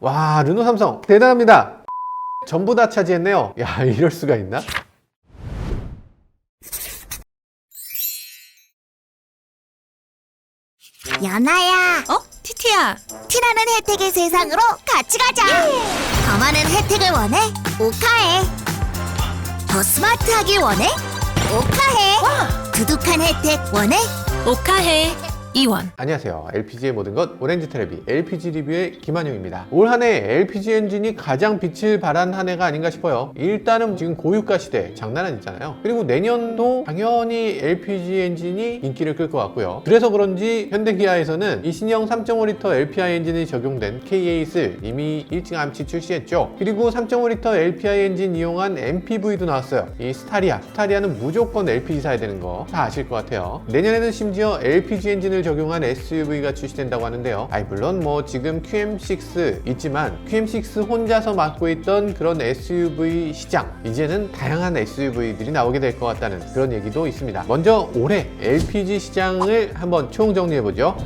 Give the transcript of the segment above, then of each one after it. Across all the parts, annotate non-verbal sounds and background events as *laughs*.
와 르노 삼성 대단합니다 전부 다 차지했네요 야 *laughs* 이럴 수가 있나? 연아야, 어? 티티야. 티라는 혜택의 세상으로 같이 가자. 더 많은 혜택을 원해? 오카해. 더 스마트하길 원해? 오카해. 두둑한 혜택 원해? 오카해. 이원. 안녕하세요. LPG의 모든 것 오렌지 테레비 LPG 리뷰의 김한용입니다. 올 한 해 LPG 엔진이 가장 빛을 발한 한 해가 아닌가 싶어요. 일단은 지금 고유가 시대 장난 아니잖아요. 그리고 내년도 당연히 LPG 엔진이 인기를 끌 것 같고요. 그래서 그런지 현대기아에서는 이 신형 3.5L LPI 엔진이 적용된 K8을 이미 일찌감치 출시했죠. 그리고 3.5L LPI 엔진 이용한 MPV도 나왔어요. 이 스타리아. 스타리아는 무조건 LPG 사야 되는 거 다 아실 것 같아요. 내년에는 심지어 LPG 엔진을 적용한 SUV가 출시된다고 하는데요. 아이 물론 뭐 지금 QM6 있지만 QM6 혼자서 맡고 있던 그런 SUV 시장 이제는 다양한 SUV들이 나오게 될 것 같다는 그런 얘기도 있습니다. 먼저 올해 LPG 시장을 한번 총 정리해 보죠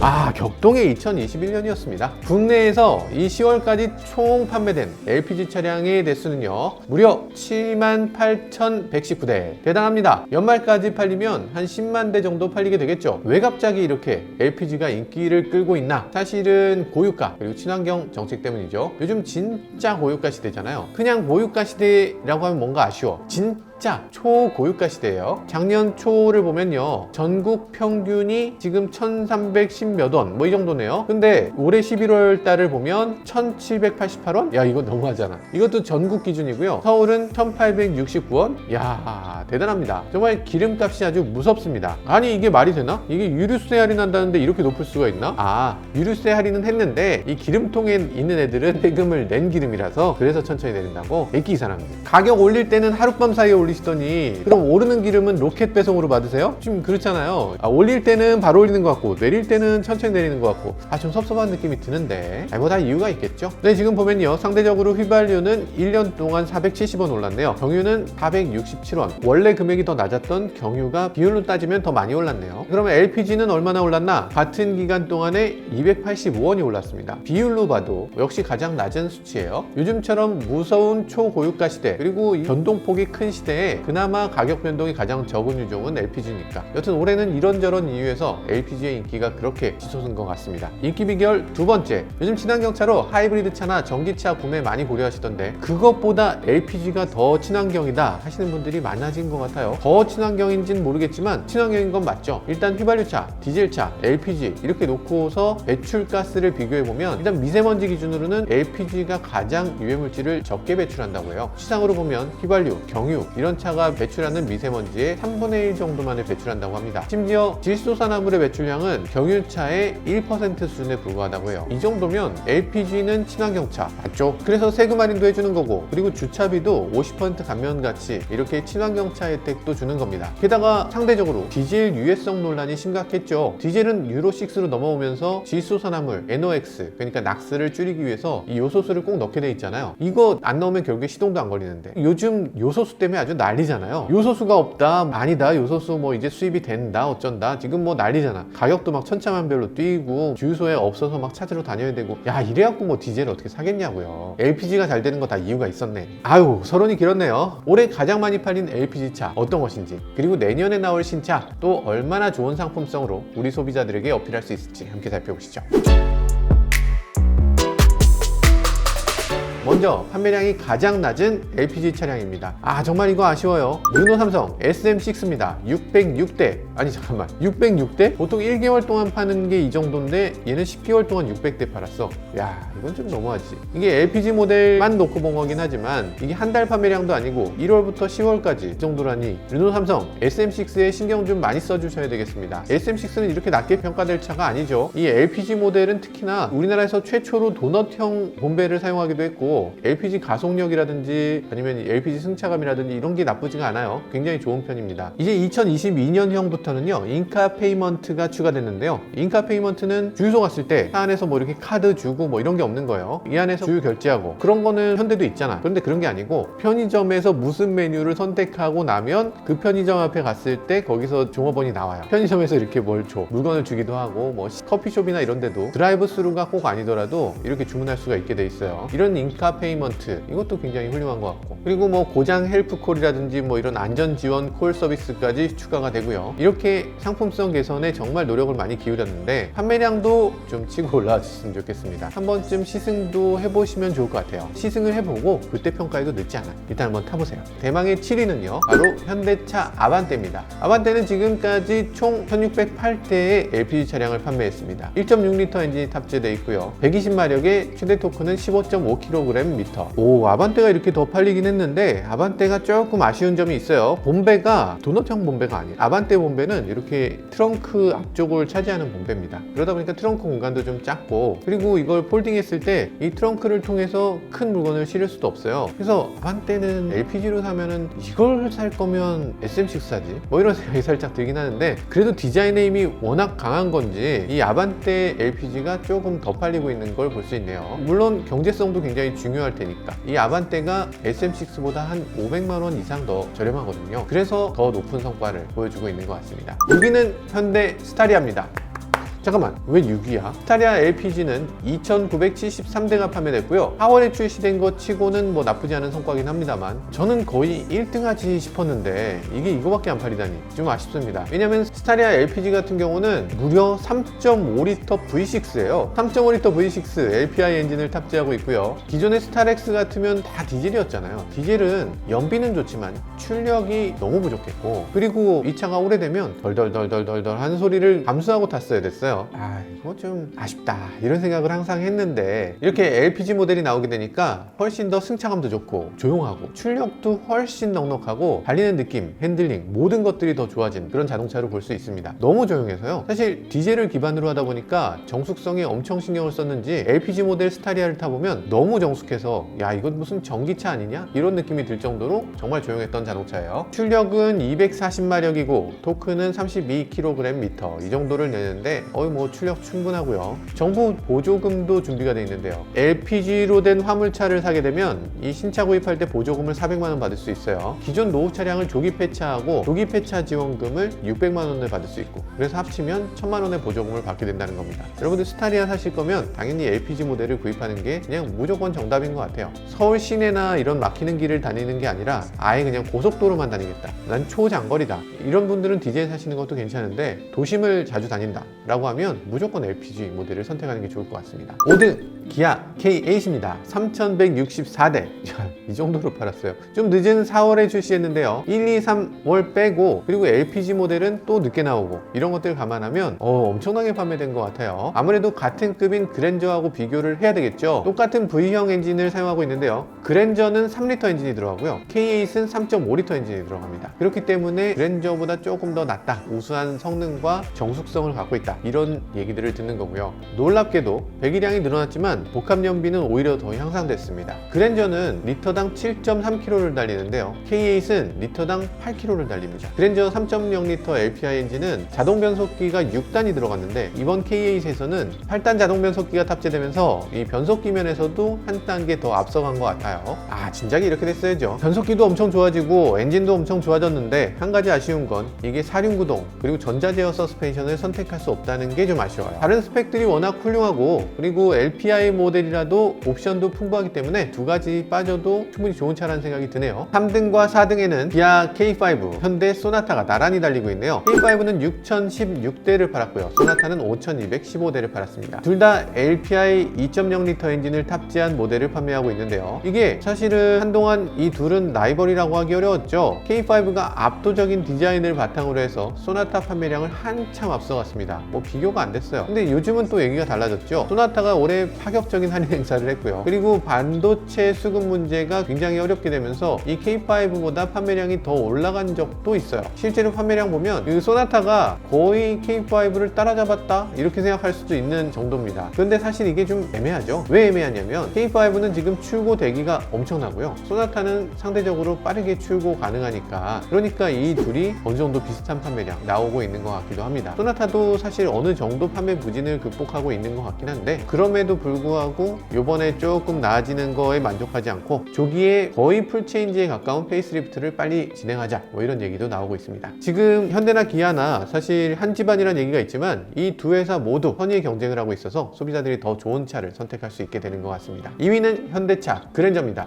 아, 격동의 2021년이었습니다. 국내에서 이 10월까지 총 판매된 LPG 차량의 대수는요, 무려 78,119대. 대단합니다. 연말까지 팔리면 한 10만 대 정도 팔리게 되겠죠. 왜 갑자기 이렇게 LPG가 인기를 끌고 있나? 사실은 고유가, 그리고 친환경 정책 때문이죠. 요즘 진짜 고유가 시대잖아요. 그냥 고유가 시대라고 하면 뭔가 아쉬워. 진 진짜 초고유가 시대예요. 작년 초를 보면요. 전국 평균이 지금 1,310 몇 원, 뭐 이 정도네요. 근데 올해 11월 달을 보면 1,788원? 야, 이거 너무하잖아. 이것도 전국 기준이고요. 서울은 1,869원? 야, 대단합니다. 정말 기름값이 아주 무섭습니다. 아니, 이게 말이 되나? 이게 유류세 할인한다는데 이렇게 높을 수가 있나? 아, 유류세 할인은 했는데 이 기름통에 있는 애들은 *laughs* 세금을 낸 기름이라서 그래서 천천히 내린다고 애기 이 사람들. 가격 올릴 때는 하룻밤 사이에 올 리시더니 그럼 오르는 기름은 로켓 배송으로 받으세요? 지금 그렇잖아요. 아, 올릴 때는 바로 올리는 것 같고 내릴 때는 천천히 내리는 것 같고 아 좀 섭섭한 느낌이 드는데 아, 뭐다 이유가 있겠죠? 네 지금 보면요 상대적으로 휘발유는 1년 동안 470원 올랐네요. 경유는 467원. 원래 금액이 더 낮았던 경유가 비율로 따지면 더 많이 올랐네요. 그러면 LPG는 얼마나 올랐나? 같은 기간 동안에 285원이 올랐습니다. 비율로 봐도 역시 가장 낮은 수치예요. 요즘처럼 무서운 초고유가 시대 그리고 이 변동폭이 큰 시대에 그나마 가격 변동이 가장 적은 유종은 LPG니까. 여튼 올해는 이런저런 이유에서 LPG의 인기가 그렇게 치솟은 것 같습니다. 인기 비결 두 번째. 요즘 친환경차로 하이브리드 차나 전기차 구매 많이 고려하시던데 그것보다 LPG가 더 친환경이다 하시는 분들이 많아진 것 같아요. 더 친환경인지는 모르겠지만 친환경인 건 맞죠. 일단 휘발유차, 디젤차, LPG 이렇게 놓고서 배출가스를 비교해 보면 일단 미세먼지 기준으로는 LPG가 가장 유해물질을 적게 배출한다고 해요. 시상으로 보면 휘발유, 경유 이런 차가 배출하는 미세먼지의 3분의 1 정도만을 배출한다고 합니다. 심지어 질소산화물의 배출량은 경유차의 1% 수준에 불과하다고 해요. 이 정도면 LPG는 친환경차 맞죠? 그래서 세금 할인도 해주는 거고 그리고 주차비도 50% 감면 같이 이렇게 친환경차 혜택도 주는 겁니다. 게다가 상대적으로 디젤 유해성 논란이 심각했죠. 디젤은 유로6로 넘어오면서 질소산화물 NOx 그러니까 낙스를 줄이기 위해서 이 요소수를 꼭 넣게 돼 있잖아요. 이거 안 넣으면 결국에 시동도 안 걸리는데 요즘 요소수 때문에 아주 난리잖아요. 요소수가 없다, 아니다, 요소수 뭐 이제 수입이 된다, 어쩐다. 지금 뭐 난리잖아. 가격도 막 천차만별로 뛰고 주유소에 없어서 막 찾으러 다녀야 되고 야 이래갖고 뭐 디젤을 어떻게 사겠냐고요. LPG가 잘 되는 거 다 이유가 있었네. 아유 서론이 길었네요. 올해 가장 많이 팔린 LPG 차 어떤 것인지 그리고 내년에 나올 신차 또 얼마나 좋은 상품성으로 우리 소비자들에게 어필할 수 있을지 함께 살펴보시죠. 먼저 판매량이 가장 낮은 LPG 차량입니다. 아 정말 이거 아쉬워요. 르노 삼성 SM6입니다. 606대 아니 잠깐만 606대? 보통 1개월 동안 파는 게 이 정도인데 얘는 10개월 동안 600대 팔았어. 야 이건 좀 너무하지. 이게 LPG 모델만 놓고 본 거긴 하지만 이게 한 달 판매량도 아니고 1월부터 10월까지 이 정도라니 르노 삼성 SM6에 신경 좀 많이 써주셔야 되겠습니다. SM6는 이렇게 낮게 평가될 차가 아니죠. 이 LPG 모델은 특히나 우리나라에서 최초로 도넛형 본배를 사용하기도 했고 LPG 가속력이라든지 아니면 LPG 승차감이라든지 이런 게 나쁘지가 않아요. 굉장히 좋은 편입니다. 이제 2022년형부터는요 인카 페이먼트가 추가됐는데요. 인카 페이먼트는 주유소 갔을 때 차 안에서 뭐 이렇게 카드 주고 뭐 이런 게 없는 거예요. 이 안에서 주유 결제하고 그런 거는 현대도 있잖아. 그런데 그런 게 아니고 편의점에서 무슨 메뉴를 선택하고 나면 그 편의점 앞에 갔을 때 거기서 종업원이 나와요. 편의점에서 이렇게 뭘 줘. 물건을 주기도 하고 뭐 시- 커피숍이나 이런 데도 드라이브 스루가 꼭 아니더라도 이렇게 주문할 수가 있게 돼 있어요. 이런 인카 페이먼트 이것도 굉장히 훌륭한 것 같고 그리고 뭐 고장 헬프 콜이라든지 뭐 이런 안전 지원 콜 서비스까지 추가가 되고요. 이렇게 상품성 개선에 정말 노력을 많이 기울였는데 판매량도 좀 치고 *laughs* 올라와 주셨으면 좋겠습니다. 한 번쯤 시승도 해보시면 좋을 것 같아요. 시승을 해보고 그때 평가해도 늦지 않아요. 일단 한번 타보세요. 대망의 7위는요. 바로 현대차 아반떼입니다. 아반떼는 지금까지 총 1608대의 LPG 차량을 판매했습니다. 1.6L 엔진이 탑재되어 있고요. 120마력의 최대 토크는 15.5kgm. 오, 아반떼가 이렇게 더 팔리긴 했는데 아반떼가 조금 아쉬운 점이 있어요. 본배가 도넛형 본배가 아니에요. 아반떼 본배는 이렇게 트렁크 앞쪽을 차지하는 본배입니다. 그러다 보니까 트렁크 공간도 좀 작고 그리고 이걸 폴딩했을 때 이 트렁크를 통해서 큰 물건을 실을 수도 없어요. 그래서 아반떼는 LPG로 사면은 이걸 살 거면 SM6 사지? 뭐 이런 *laughs* 생각이 살짝 들긴 하는데 그래도 디자인의 힘이 워낙 강한 건지 이 아반떼 LPG가 조금 더 팔리고 있는 걸 볼 수 있네요. 물론 경제성도 굉장히 중요할 테니까 이 아반떼가 SM6보다 한 500만 원 이상 더 저렴하거든요. 그래서 더 높은 성과를 보여주고 있는 것 같습니다. 6위는 현대 스타리아입니다. 잠깐만 왜 6위야? 스타리아 LPG는 2,973대가 판매됐고요. 4월에 출시된 것 치고는 뭐 나쁘지 않은 성과긴 합니다만 저는 거의 1등 하지 싶었는데 이게 이거밖에 안 팔리다니 좀 아쉽습니다. 왜냐면 스타리아 LPG 같은 경우는 무려 3.5L V6예요. 3.5L V6 LPI 엔진을 탑재하고 있고요. 기존의 스타렉스 같으면 다 디젤이었잖아요. 디젤은 연비는 좋지만 출력이 너무 부족했고 그리고 이 차가 오래되면 덜덜덜덜덜덜 하는 소리를 감수하고 탔어야 됐어요 아 이거 좀 아쉽다. 이런 생각을 항상 했는데 이렇게 LPG 모델이 나오게 되니까 훨씬 더 승차감도 좋고 조용하고 출력도 훨씬 넉넉하고 달리는 느낌 핸들링 모든 것들이 더 좋아진 그런 자동차로 볼 수 있습니다. 너무 조용해서요. 사실 디젤을 기반으로 하다 보니까 정숙성에 엄청 신경을 썼는지 LPG 모델 스타리아를 타보면 너무 정숙해서 야 이건 무슨 전기차 아니냐? 이런 느낌이 들 정도로 정말 조용했던 자동차예요. 출력은 240마력이고 토크는 32kgm 이 정도를 내는데 어 이뭐 출력 충분하고요. 정부 보조금도 준비가 되어 있는데요. LPG로 된 화물차를 사게 되면 이 신차 구입할 때 보조금을 400만 원 받을 수 있어요. 기존 노후 차량을 조기 폐차하고 조기 폐차 지원금을 600만 원을 받을 수 있고 그래서 합치면 1000만 원의 보조금을 받게 된다는 겁니다. 여러분들 스타리아 사실 거면 당연히 LPG 모델을 구입하는 게 그냥 무조건 정답인 것 같아요. 서울 시내나 이런 막히는 길을 다니는 게 아니라 아예 그냥 고속도로만 다니겠다. 난 초장거리다. 이런 분들은 디젤 사시는 것도 괜찮은데 도심을 자주 다닌다 라고 하면 무조건 LPG 모델을 선택하는 게 좋을 것 같습니다. 5등 기아 K8입니다. 3164대. *laughs* 이 정도로 팔았어요. 좀 늦은 4월에 출시했는데요. 1, 2, 3월 빼고 그리고 LPG 모델은 또 늦게 나오고 이런 것들 감안하면 어, 엄청나게 판매된 것 같아요. 아무래도 같은 급인 그랜저하고 비교를 해야 되겠죠. 똑같은 V형 엔진을 사용하고 있는데요. 그랜저는 3리터 엔진이 들어가고요. K8은 3.5리터 엔진이 들어갑니다. 그렇기 때문에 그랜저보다 조금 더 낫다. 우수한 성능과 정숙성을 갖고 있다. 이런 얘기들을 듣는 거고요. 놀랍게도 배기량이 늘어났지만 복합 연비는 오히려 더 향상됐습니다. 그랜저는 리터당 7.3km를 달리는데요. K8은 리터당 8km를 달립니다. 그랜저 3.0L LPI 엔진은 자동 변속기가 6단이 들어갔는데 이번 K8에서는 8단 자동 변속기가 탑재되면서 이 변속기 면에서도 한 단계 더 앞서간 것 같아요. 아 진작에 이렇게 됐어야죠. 변속기도 엄청 좋아지고 엔진도 엄청 좋아졌는데 한 가지 아쉬운 건 이게 사륜구동 그리고 전자제어 서스펜션을 선택할 수 없다는 게 좀 아쉬워요. 다른 스펙들이 워낙 훌륭하고 그리고 LPI 모델이라도 옵션도 풍부하기 때문에 두 가지 빠져도 충분히 좋은 차라는 생각이 드네요. 3등과 4등에는 기아 K5 현대 소나타가 나란히 달리고 있네요. K5는 6016대를 팔았고요. 소나타는 5215대를 팔았습니다. 둘 다 LPI 2.0L 엔진을 탑재한 모델을 판매하고 있는데요. 이게 사실은 한동안 이 둘은 라이벌이라고 하기 어려웠죠. K5가 압도적인 디자인을 바탕으로 해서 소나타 판매량을 한참 앞서갔습니다. 뭐 비교가 안 됐어요. 근데 요즘은 또 얘기가 달라졌죠. 소나타가 올해 파격적인 할인 행사를 했고요. 그리고 반도체 수급 문제가 굉장히 어렵게 되면서 이 K5보다 판매량이 더 올라간 적도 있어요. 실제로 판매량 보면 이 소나타가 거의 K5를 따라잡았다 이렇게 생각할 수도 있는 정도입니다. 그런데 사실 이게 좀 애매하죠. 왜 애매하냐면 K5는 지금 출고 대기가 엄청나고요. 소나타는 상대적으로 빠르게 출고 가능하니까 그러니까 이 둘이 어느 정도 비슷한 판매량 나오고 있는 것 같기도 합니다. 소나타도 사실 어느 정도 판매 부진을 극복하고 있는 것 같긴 한데 그럼에도 불구하고 요번에 조금 나아지는 거에 만족하지 않고 조기에 거의 풀체인지에 가까운 페이스리프트를 빨리 진행하자 뭐 이런 얘기도 나오고 있습니다. 지금 현대나 기아나 사실 한 집안이라는 얘기가 있지만 이 두 회사 모두 선의의 경쟁을 하고 있어서 소비자들이 더 좋은 차를 선택할 수 있게 되는 것 같습니다. 2위는 현대차 그랜저입니다.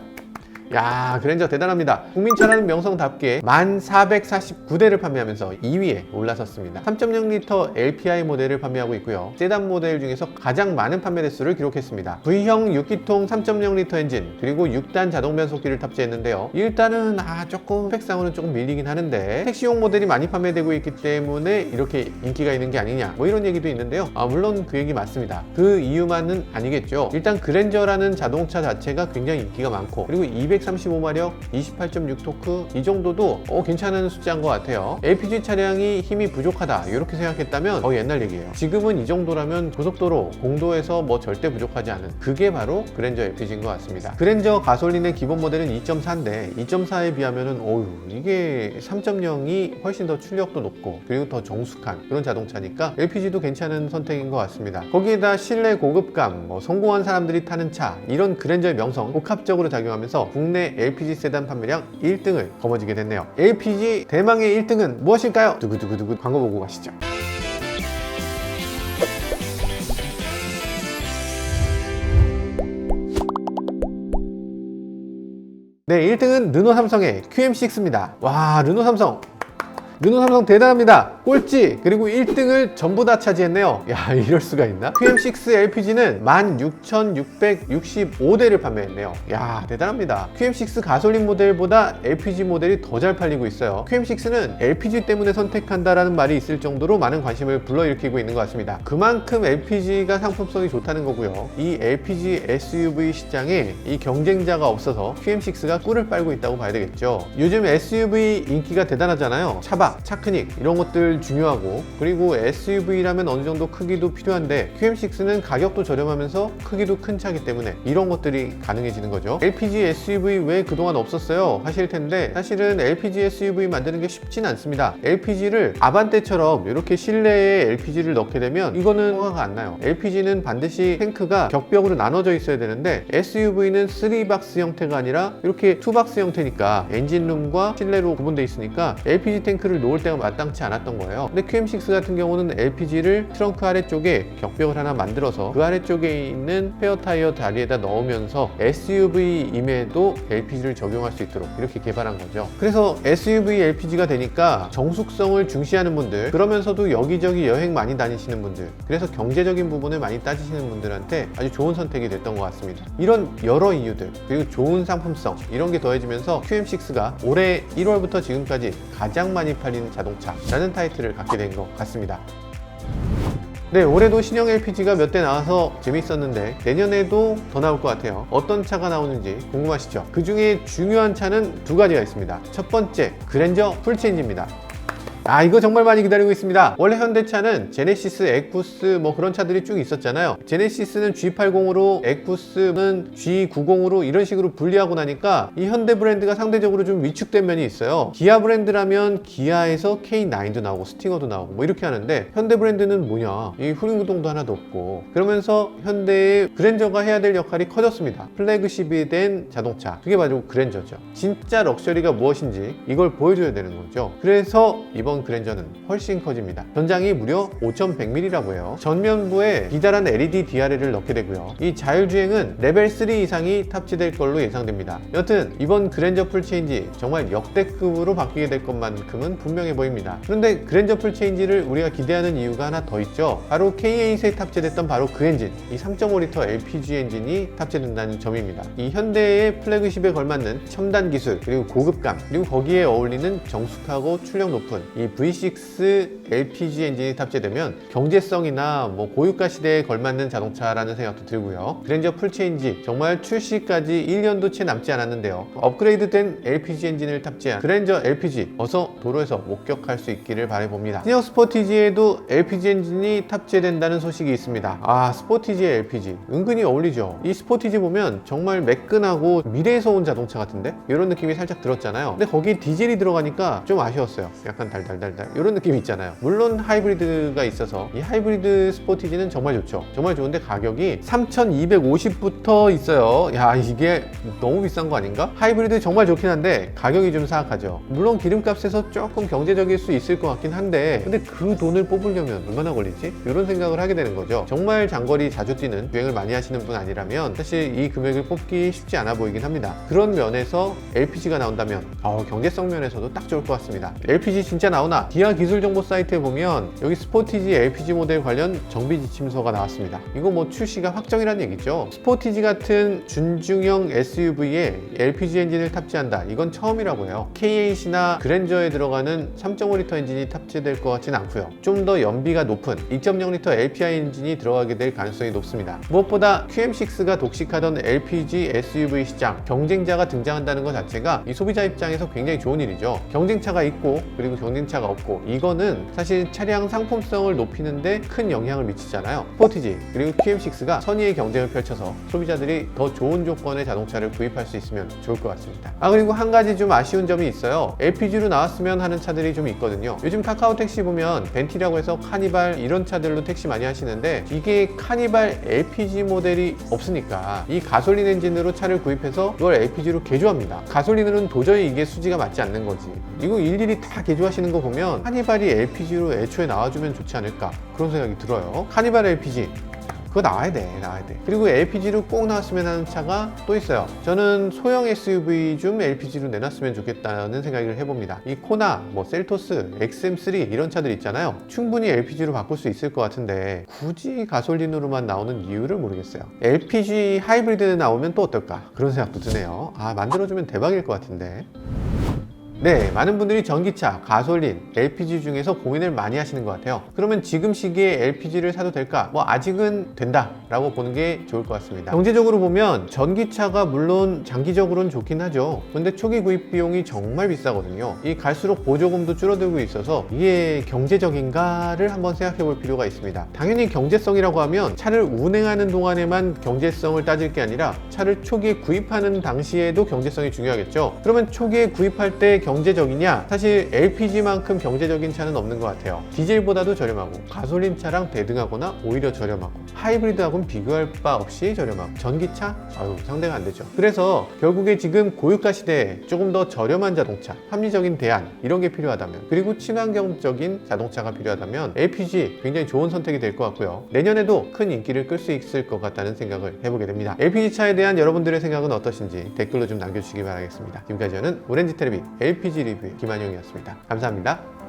야 그랜저 대단합니다. 국민차라는 명성답게 1449대를 판매하면서 2위에 올라섰습니다. 3.0L LPI 모델을 판매하고 있고요. 세단 모델 중에서 가장 많은 판매 대수를 기록했습니다. V형 6기통 3.0L 엔진 그리고 6단 자동 변속기를 탑재했는데요. 일단은 아 조금 스펙상으로는 조금 밀리긴 하는데 택시용 모델이 많이 판매되고 있기 때문에 이렇게 인기가 있는 게 아니냐 뭐 이런 얘기도 있는데요. 아 물론 그 얘기 맞습니다. 그 이유만은 아니겠죠. 일단 그랜저라는 자동차 자체가 굉장히 인기가 많고 그리고 235마력 28.6 토크 이 정도도 어, 괜찮은 숫자인 것 같아요. LPG 차량이 힘이 부족하다 이렇게 생각했다면 어, 옛날 얘기예요. 지금은 이 정도라면 고속도로 공도에서 뭐 절대 부족하지 않은 그게 바로 그랜저 LPG인 것 같습니다. 그랜저 가솔린의 기본 모델은 2.4인데 2.4에 비하면은 어휴 이게 3.0이 훨씬 더 출력도 높고 그리고 더 정숙한 그런 자동차니까 LPG도 괜찮은 선택인 것 같습니다. 거기에다 실내 고급감 뭐 성공한 사람들이 타는 차 이런 그랜저의 명성 복합적으로 작용하면서 국내 LPG 세단 판매량 1등을 거머쥐게 됐네요. LPG 대망의 1등은 무엇일까요? 두구두구두구 광고 보고 가시죠. 네, 1등은 르노 삼성의 QM6입니다. 와, 르노 삼성. 르노 삼성 대단합니다. 꼴찌 그리고 1등을 전부 다 차지했네요. 야 *laughs* 이럴 수가 있나? QM6 LPG는 16,665대를 판매했네요. 야 대단합니다. QM6 가솔린 모델보다 LPG 모델이 더 잘 팔리고 있어요. QM6는 LPG 때문에 선택한다라는 말이 있을 정도로 많은 관심을 불러일으키고 있는 것 같습니다. 그만큼 LPG가 상품성이 좋다는 거고요. 이 LPG SUV 시장에 이 경쟁자가 없어서 QM6가 꿀을 빨고 있다고 봐야 되겠죠. 요즘 SUV 인기가 대단하잖아요. 차박, 차크닉 이런 것들 중요하고 그리고 SUV라면 어느 정도 크기도 필요한데 QM6는 가격도 저렴하면서 크기도 큰 차기 때문에 이런 것들이 가능해지는 거죠. LPG SUV 왜 그동안 없었어요? 하실 텐데 사실은 LPG SUV 만드는 게 쉽진 않습니다. LPG를 아반떼처럼 이렇게 실내에 LPG를 넣게 되면 이거는 허가가 안 나요. LPG는 반드시 탱크가 격벽으로 나눠져 있어야 되는데 SUV는 3박스 형태가 아니라 이렇게 2박스 형태니까 엔진룸과 실내로 구분되어 있으니까 LPG 탱크를 놓을 때가 마땅치 않았던 거예요. 근데 QM6 같은 경우는 LPG를 트렁크 아래쪽에 격벽을 하나 만들어서 그 아래쪽에 있는 페어 타이어 다리에다 넣으면서 SUV임에도 LPG를 적용할 수 있도록 이렇게 개발한 거죠. 그래서 SUV LPG가 되니까 정숙성을 중시하는 분들 그러면서도 여기저기 여행 많이 다니시는 분들 그래서 경제적인 부분을 많이 따지시는 분들한테 아주 좋은 선택이 됐던 것 같습니다. 이런 여러 이유들 그리고 좋은 상품성 이런 게 더해지면서 QM6가 올해 1월부터 지금까지 가장 많이 팔리는 자동차라는 타이틀을 갖게 된 것 같습니다. 네, 올해도 신형 LPG가 몇 대 나와서 재밌었는데 내년에도 더 나올 것 같아요. 어떤 차가 나오는지 궁금하시죠? 그 중에 중요한 차는 두 가지가 있습니다. 첫 번째, 그랜저 풀체인지입니다. 아 이거 정말 많이 기다리고 있습니다. 원래 현대차는 제네시스, 에쿠스 뭐 그런 차들이 쭉 있었잖아요. 제네시스는 G80으로 에쿠스는 G90으로 이런 식으로 분리하고 나니까 이 현대 브랜드가 상대적으로 좀 위축된 면이 있어요. 기아 브랜드라면 기아에서 K9도 나오고 스팅어도 나오고 뭐 이렇게 하는데 현대 브랜드는 뭐냐? 이 후륜구동도 하나도 없고 그러면서 현대의 그랜저가 해야 될 역할이 커졌습니다. 플래그십이 된 자동차. 그게 바로 그랜저죠. 진짜 럭셔리가 무엇인지 이걸 보여줘야 되는 거죠. 그래서 이번 그랜저는 훨씬 커집니다. 전장이 무려 5100mm라고 해요. 전면부에 기다란 LED DRL을 넣게 되고요. 이 자율주행은 레벨 3 이상이 탑재될 걸로 예상됩니다. 여튼 이번 그랜저 풀체인지 정말 역대급으로 바뀌게 될 것만큼은 분명해 보입니다. 그런데 그랜저 풀체인지를 우리가 기대하는 이유가 하나 더 있죠. 바로 K8에 탑재됐던 바로 그 엔진, 이 3.5L LPG 엔진이 탑재된다는 점입니다. 이 현대의 플래그십에 걸맞는 첨단 기술, 그리고 고급감, 그리고 거기에 어울리는 정숙하고 출력 높은 이이 V6 LPG 엔진이 탑재되면 경제성이나 뭐 고유가 시대에 걸맞는 자동차라는 생각도 들고요. 그랜저 풀체인지 정말 출시까지 1년도 채 남지 않았는데요. 업그레이드된 LPG 엔진을 탑재한 그랜저 LPG 어서 도로에서 목격할 수 있기를 바라봅니다. 신형 스포티지에도 LPG 엔진이 탑재된다는 소식이 있습니다. 아 스포티지의 LPG 은근히 어울리죠. 이 스포티지 보면 정말 매끈하고 미래에서 온 자동차 같은데 이런 느낌이 살짝 들었잖아요. 근데 거기 디젤이 들어가니까 좀 아쉬웠어요. 약간 달달 달달 이런 느낌이 있잖아요. 물론 하이브리드가 있어서 이 하이브리드 스포티지는 정말 좋죠. 정말 좋은데 가격이 3,250부터 있어요. 야 이게 너무 비싼 거 아닌가? 하이브리드 정말 좋긴 한데 가격이 좀 사악하죠. 물론 기름값에서 조금 경제적일 수 있을 것 같긴 한데 근데 그 돈을 뽑으려면 얼마나 걸리지? 이런 생각을 하게 되는 거죠. 정말 장거리 자주 뛰는 주행을 많이 하시는 분 아니라면 사실 이 금액을 뽑기 쉽지 않아 보이긴 합니다. 그런 면에서 LPG가 나온다면 어, 경제성 면에서도 딱 좋을 것 같습니다. LPG 진짜 나 오나? 기아 기술 정보 사이트에 보면 여기 스포티지 LPG 모델 관련 정비 지침서가 나왔습니다. 이거 뭐 출시가 확정이라는 얘기죠. 스포티지 같은 준중형 SUV에 LPG 엔진을 탑재한다. 이건 처음이라고 해요. K8이나 그랜저에 들어가는 3.5L 엔진이 탑재될 것 같지는 않고요. 좀 더 연비가 높은 2.0L LPI 엔진이 들어가게 될 가능성이 높습니다. 무엇보다 QM6가 독식하던 LPG SUV 시장 경쟁자가 등장한다는 것 자체가 이 소비자 입장에서 굉장히 좋은 일이죠. 경쟁차가 있고 그리고 경쟁 차가 없고 이거는 사실 차량 상품성을 높이는데 큰 영향을 미치잖아요. 스포티지 그리고 QM6가 선의의 경쟁을 펼쳐서 소비자들이 더 좋은 조건의 자동차를 구입할 수 있으면 좋을 것 같습니다. 아 그리고 한 가지 좀 아쉬운 점이 있어요. LPG로 나왔으면 하는 차들이 좀 있거든요. 요즘 카카오 택시 보면 벤티라고 해서 카니발 이런 차들로 택시 많이 하시는데 이게 카니발 LPG 모델이 없으니까 이 가솔린 엔진으로 차를 구입해서 이걸 LPG로 개조합니다. 가솔린으로는 도저히 이게 수지가 맞지 않는 거지. 이거 일일이 다 개조하시는 거 보면 카니발이 LPG로 애초에 나와주면 좋지 않을까 그런 생각이 들어요. 카니발 LPG 그거 나와야 돼, 나와야 돼. 그리고 LPG로 꼭 나왔으면 하는 차가 또 있어요. 저는 소형 SUV 좀 LPG로 내놨으면 좋겠다는 생각을 해봅니다. 이 코나, 뭐 셀토스, XM3 이런 차들 있잖아요. 충분히 LPG로 바꿀 수 있을 것 같은데 굳이 가솔린으로만 나오는 이유를 모르겠어요. LPG 하이브리드 나오면 또 어떨까? 그런 생각도 드네요. 아 만들어주면 대박일 것 같은데. 네, 많은 분들이 전기차, 가솔린, LPG 중에서 고민을 많이 하시는 것 같아요. 그러면 지금 시기에 LPG를 사도 될까? 뭐 아직은 된다라고 보는 게 좋을 것 같습니다. 경제적으로 보면 전기차가 물론 장기적으로는 좋긴 하죠. 근데 초기 구입 비용이 정말 비싸거든요. 이 갈수록 보조금도 줄어들고 있어서 이게 경제적인가를 한번 생각해 볼 필요가 있습니다. 당연히 경제성이라고 하면 차를 운행하는 동안에만 경제성을 따질 게 아니라 차를 초기에 구입하는 당시에도 경제성이 중요하겠죠. 그러면 초기에 구입할 때 경 제적이냐? 사실 LPG만큼 경제적인 차는 없는 것 같아요. 디젤보다도 저렴하고 가솔린 차랑 대등하거나 오히려 저렴하고 하이브리드하고는 비교할 바 없이 저렴하고 전기차? 아유 상대가 안 되죠. 그래서 결국에 지금 고유가 시대에 조금 더 저렴한 자동차, 합리적인 대안 이런 게 필요하다면 그리고 친환경적인 자동차가 필요하다면 LPG 굉장히 좋은 선택이 될 것 같고요. 내년에도 큰 인기를 끌 수 있을 것 같다는 생각을 해보게 됩니다. LPG 차에 대한 여러분들의 생각은 어떠신지 댓글로 좀 남겨주시기 바라겠습니다. 지금까지 저는 오렌지 테레비 LPG 리뷰의 김한용이었습니다. 감사합니다.